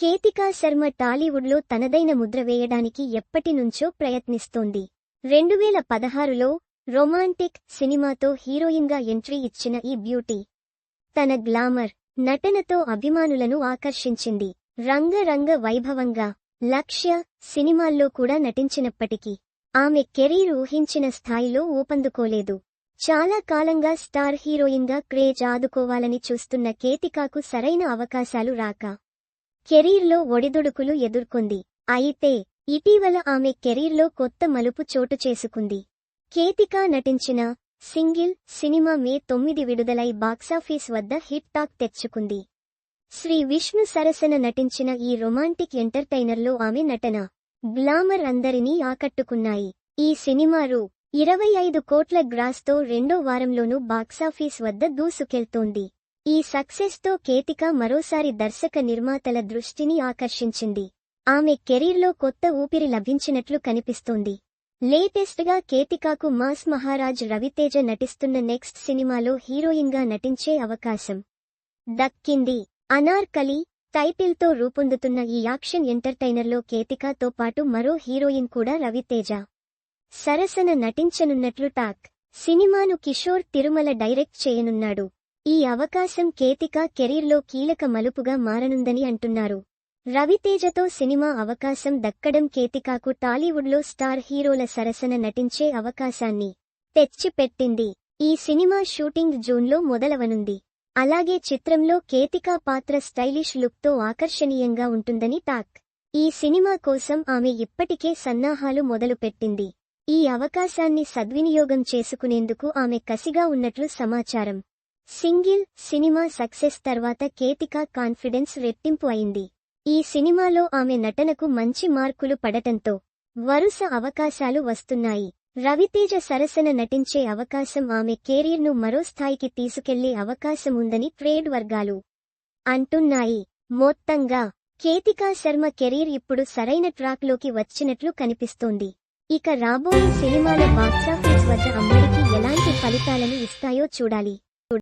కేతికా శర్మ టాలీవుడ్లో తనదైన ముద్ర వేయడానికి ఎప్పటినుంచో ప్రయత్నిస్తోంది. రెండువేల పదహారులో రొమాంటిక్ సినిమాతో హీరోయిన్గా ఎంట్రీ ఇచ్చిన ఈ బ్యూటీ తన గ్లామర్ నటనతో అభిమానులను ఆకర్షించింది. రంగరంగ వైభవంగా లక్ష్య సినిమాల్లో కూడా నటించినప్పటికీ ఆమె కెరీర్ ఊహించిన స్థాయిలో ఊపందుకోలేదు. చాలా కాలంగా స్టార్ హీరోయిన్గా క్రేజ్ ఆదుకోవాలని చూస్తున్న కేతికాకు సరైన అవకాశాలు రాక కెరీర్లో ఒడిదుడుకులు ఎదుర్కొంది. అయితే ఇటీవల ఆమె కెరీర్లో కొత్త మలుపు చోటు చేసుకుంది. కేతికా నటించిన సింగిల్ సినిమా మే తొమ్మిది విడుదలై బాక్సాఫీస్ వద్ద హిట్ టాక్ తెచ్చుకుంది. శ్రీ విష్ణు సరసన నటించిన ఈ రొమాంటిక్ ఎంటర్టైనర్లో ఆమె నటన గ్లామర్ అందరినీ ఆకట్టుకున్నాయి. ఈ సినిమా రూ. ఇరవై ఐదు కోట్ల గ్రాస్తో రెండో వారంలోనూ బాక్సాఫీస్ వద్ద దూసుకెళ్తోంది. ఈ సక్సెస్తో కేతిక మరోసారి దర్శక నిర్మాతల దృష్టిని ఆకర్షించింది. ఆమె కెరీర్లో కొత్త ఊపిరి లభించినట్లు కనిపిస్తోంది. లేటెస్ట్గా కేతికాకు మాస్ మహారాజ్ రవితేజ నటిస్తున్న నెక్స్ట్ సినిమాలో హీరోయిన్గా నటించే అవకాశం. దక్కింది. అనార్కలి టైటిల్తో రూపొందుతున్న ఈ యాక్షన్ ఎంటర్టైనర్లో కేతికాతో పాటు మరో హీరోయిన్ కూడా రవితేజ. సరసన నటించనున్నట్లు టాక్. సినిమాను కిషోర్ తిరుమల డైరెక్ట్ చేయనున్నాడు. ఈ అవకాశం కేతిక కెరీర్లో కీలక మలుపుగా మారనుందని అంటున్నారు. రవితేజతో సినిమా అవకాశం దక్కడం కేతికాకు టాలీవుడ్లో స్టార్ హీరోల సరసన నటించే అవకాశాన్ని తెచ్చిపెట్టింది. ఈ సినిమా షూటింగ్ జూన్లో మొదలవనుంది. అలాగే చిత్రంలో కేతికా పాత్ర స్టైలిష్ లుక్తో ఆకర్షణీయంగా ఉంటుందని టాక్. ఈ సినిమా కోసం ఆమె ఇప్పటికే సన్నాహాలు మొదలుపెట్టింది. ఈ అవకాశాన్ని సద్వినియోగం చేసుకునేందుకు ఆమె కసిగా ఉన్నట్లు సమాచారం. సింగిల్ సినిమా సక్సెస్ తర్వాత కేతికా కాన్ఫిడెన్స్ రెట్టింపు అయింది. ఈ సినిమాలో ఆమె నటనకు మంచి మార్కులు పడటంతో వరుస అవకాశాలు వస్తున్నాయి. రవితేజ సరసన నటించే అవకాశం ఆమె కెరీర్ను మరో స్థాయికి తీసుకెళ్ళే అవకాశం ఉందని ట్రేడ్ వర్గాలు అంటున్నాయి. మొత్తంగా కేతికా శర్మ కెరీర్ ఇప్పుడు సరైన ట్రాక్లోకి వచ్చినట్లు కనిపిస్తోంది. ఇక రాబోయే సినిమాల బాక్సాఫీస్ వద్ద అమ్మడికి ఎలాంటి ఫలితాలను ఇస్తాయో చూడాలి.